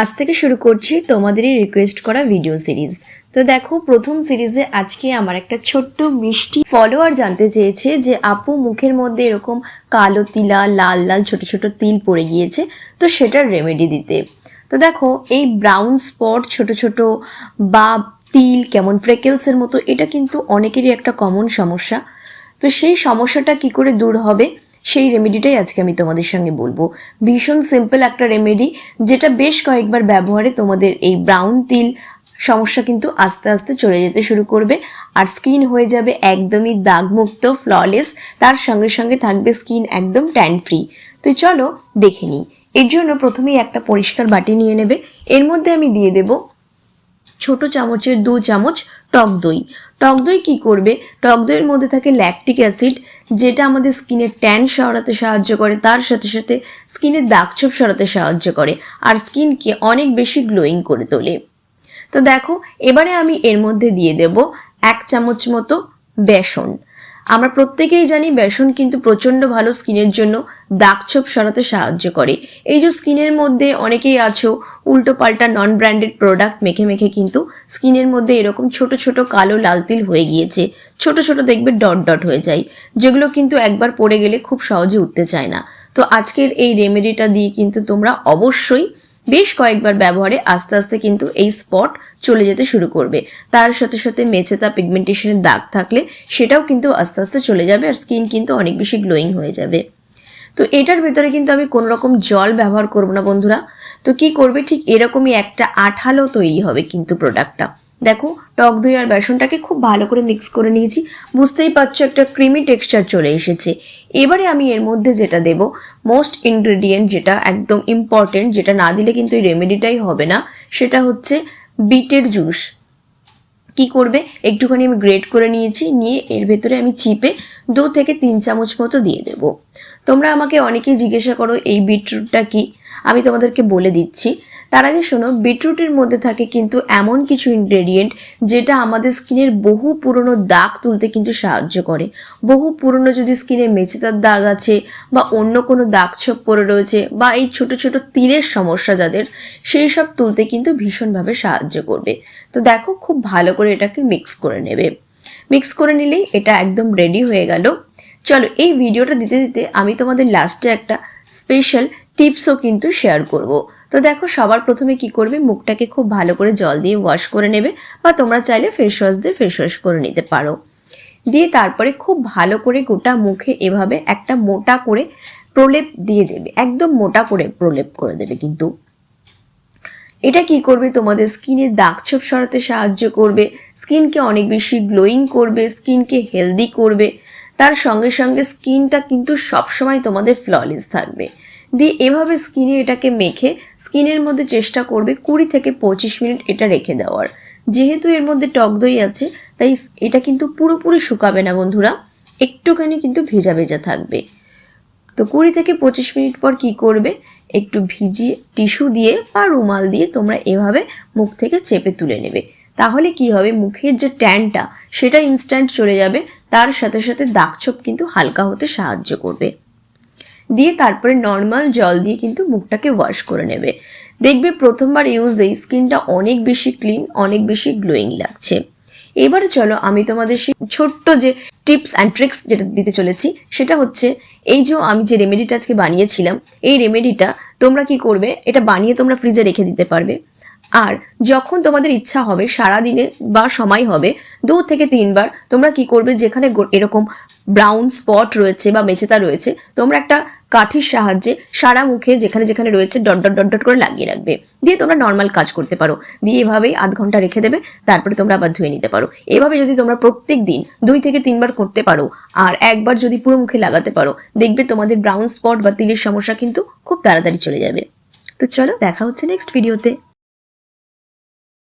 আজ থেকে শুরু করছি তোমাদেরই রিকোয়েস্ট করা ভিডিও সিরিজ তো দেখো, প্রথম সিরিজে আজকে আমার একটা ছোট্ট মিষ্টি ফলোয়ার জানতে চেয়েছে যে, আপু মুখের মধ্যে এরকম কালো তিলা, লাল লাল ছোট ছোট তিল পড়ে গিয়েছে, তো সেটার রেমেডি দিতে। তো দেখো, এই ব্রাউন স্পট ছোট ছোট বা তিল, কেমন ফ্রেকেলসের মতো, এটা কিন্তু অনেকেরই একটা কমন সমস্যা। তো সেই সমস্যাটা কি করে দূর হবে? সেই রেমেডিটাই আজকে আমি তোমাদের সঙ্গে বলব। ভীষণ সিম্পল একটা রেমেডি যেটা বেশ কয়েকবার ব্যবহারে তোমাদের এই ব্রাউন তিল সমস্যা কিন্তু আস্তে আস্তে চলে যেতে শুরু করবে। আর স্কিন হয়ে যাবে একদমই দাগমুক্ত ফ্ললেস তার সঙ্গে সঙ্গে থাকবে স্কিন একদম ট্যান ফ্রি তো চলো দেখে নিই। এর জন্য প্রথমেই একটা পরিষ্কার বাটি নিয়ে নেবে। এর মধ্যে আমি দিয়ে দেবো ছোট চামচের দু চামচ টক দই। টক দই কী করবে? টক দইয়ের মধ্যে থাকে ল্যাকটিক অ্যাসিড যেটা আমাদের স্কিনের ট্যান সরাতে সাহায্য করে, তার সাথে সাথে স্কিনের দাগছোপ সরাতে সাহায্য করে, আর স্কিনকে অনেক বেশি গ্লোয়িং করে তোলে। তো দেখো, এবারে আমি এর মধ্যে দিয়ে দেব এক চামচ মতো বেসন। আমরা প্রত্যেকেই জানি বেসন কিন্তু প্রচণ্ড ভালো স্কিনের জন্য দাগছোপ সরাতে সাহায্য করে। এই যে স্কিনের মধ্যে অনেকেই আছো, উল্টো পাল্টা নন ব্র্যান্ডেড প্রোডাক্ট মেখে মেখে কিন্তু স্কিনের মধ্যে এরকম ছোট ছোট কালো লাল তিল হয়ে গিয়েছে। ছোট ছোট দেখবে ডট ডট হয়ে যায়। যেগুলো কিন্তু একবার পড়ে গেলে খুব সহজে উঠতে চায় না। তো আজকের এই রেমেডিটা দিয়ে কিন্তু তোমরা অবশ্যই বেশ কয়েকবার ব্যবহারে আস্তে আস্তে কিন্তু এই স্পট চলে যেতে শুরু করবে। তার সাথে সাথে মেছেতা পিগমেন্টেশনের দাগ থাকলে সেটাও কিন্তু আস্তে আস্তে চলে যাবে আর স্কিন কিন্তু অনেক বেশি গ্লোয়িং হয়ে যাবে। তো এটার ভেতরে কিন্তু আমি কোনো রকম জল ব্যবহার করব না বন্ধুরা। তো কি করবে? ঠিক এরকমই একটা আঠালো তৈরি হবে কিন্তু প্রোডাক্টটা দেখো, টক দই আর বেসনটাকে খুব ভালো করে মিক্স করে নিয়েছি। বুঝতেই পারছ একটা ক্রিমি টেক্সচার চলে এসেছে। এবারে আমি এর মধ্যে যেটা দেব মোস্ট ইনগ্রেডিয়েন্ট যেটা একদম ইম্পর্টেন্ট যেটা না দিলে কিন্তু এই রেমেডিটাই হবে না, সেটা হচ্ছে বিটের জুস কি করবে? একটুখানি আমি গ্রেট করে নিয়েছি, নিয়ে এর ভেতরে আমি চিপে দু থেকে তিন চামচ মতো দিয়ে দেব। তোমরা আমাকে অনেকেই জিজ্ঞাসা করো, এই বিটরুটটা কি? আমি তোমাদেরকে বলে দিচ্ছি। তার আগে শোনো, বিটরুটের মধ্যে থাকে কিন্তু এমন কিছু ইনগ্রেডিয়েন্ট যেটা আমাদের স্কিনের বহু পুরনো দাগ তুলতে কিন্তু সাহায্য করে। বহু পুরনো যদি স্কিনে মেচেতার দাগ আছে বা অন্য কোনো দাগ ছোপ পড়ে রয়েছে বা এই ছোট ছোট তিলের সমস্যা যাদের, সেই সব তুলতে কিন্তু ভীষণভাবে সাহায্য করবে। তো দেখো, খুব ভালো করে এটাকে মিক্স করে নেবে। মিক্স করে নিলেই এটা একদম রেডি হয়ে গেল। চলো, এই ভিডিওটা দিতে দিতে আমি তোমাদের লাস্টে একটা স্পেশাল টিপসও কিন্তু শেয়ার করব। তো দেখো, সবার প্রথমে কি করবে? মুখটাকে খুব ভালো করে জল দিয়ে ওয়াশ করে নেবে বা তোমরা চাইলে ফেস ওয়াশ দিয়ে ফেস ওয়াশ করে নিতে পারো। দিয়ে তারপরে খুব ভালো করে গোটা মুখে এভাবে একটা মোটা করে প্রলেপ দিয়ে দেবে। একদম মোটা করে প্রলেপ করে দেবে কিন্তু। এটা কি করবে? তোমাদের স্কিনের দাগ ছোপ সরাতে সাহায্য করবে। স্কিনকে অনেক বেশি গ্লোয়িং করবে স্কিনকে হেলদি করবে। তার সঙ্গে সঙ্গে স্কিনটা কিন্তু সবসময় তোমাদের ফ্ললেস থাকবে। দিয়ে এভাবে স্কিনে এটাকে মেখে স্কিনের মধ্যে চেষ্টা করবে কুড়ি থেকে পঁচিশ মিনিট এটা রেখে দেওয়ার। যেহেতু এর মধ্যে টক দই আছে, তাই এটা কিন্তু পুরোপুরি শুকাবে না বন্ধুরা, একটুখানি কিন্তু ভেজা ভেজা থাকবে। তো কুড়ি থেকে পঁচিশ মিনিট পর কি করবে? একটু ভিজিয়ে টিস্যু দিয়ে বা রুমাল দিয়ে তোমরা এভাবে মুখ থেকে চেপে তুলে নেবে। তাহলে কি হবে? মুখের যে ট্যানটা, সেটা ইনস্ট্যান্ট চলে যাবে, তার সাথে সাথে দাগছোপ কিন্তু হালকা হতে সাহায্য করবে। দিয়ে তারপরে নর্মাল জল দিয়ে কিন্তু মুখটাকে ওয়াশ করে নেবে। দেখবে প্রথমবার ইউজেই স্কিনটা অনেক বেশি ক্লিন অনেক বেশি গ্লোয়িং লাগছে। এবারে চলো আমি তোমাদের সেই ছোট্ট যে টিপস অ্যান্ড ট্রিক্স যেটা দিতে চলেছি, সেটা হচ্ছে এই যে আমি যে রেমেডিটা আজকে বানিয়েছিলাম, এই রেমেডিটা তোমরা কি করবে? এটা বানিয়ে তোমরা ফ্রিজে রেখে দিতে পারবে। আর যখন তোমাদের ইচ্ছা হবে সারা দিনে বা সময় হবে, দু থেকে তিনবার তোমরা কি করবে, যেখানে এরকম ব্রাউন স্পট রয়েছে বা মেচেতা রয়েছে, তোমরা একটা কাঠির সাহায্যে সারা মুখে যেখানে যেখানে রয়েছে ডট ডট ডট ডট করে লাগিয়ে রাখবে। দিয়ে তোমরা নর্মাল কাজ করতে পারো। দিয়ে এভাবেই আধ ঘণ্টা রেখে দেবে, তারপরে তোমরা আবার ধুয়ে নিতে পারো। এভাবে যদি তোমরা প্রত্যেক দিন দুই থেকে তিনবার করতে পারো, আর একবার যদি পুরো মুখে লাগাতে পারো, দেখবে তোমাদের ব্রাউন স্পট বা তিলের সমস্যা কিন্তু খুব তাড়াতাড়ি চলে যাবে। তো চলো, দেখা হচ্ছে নেক্সট ভিডিওতে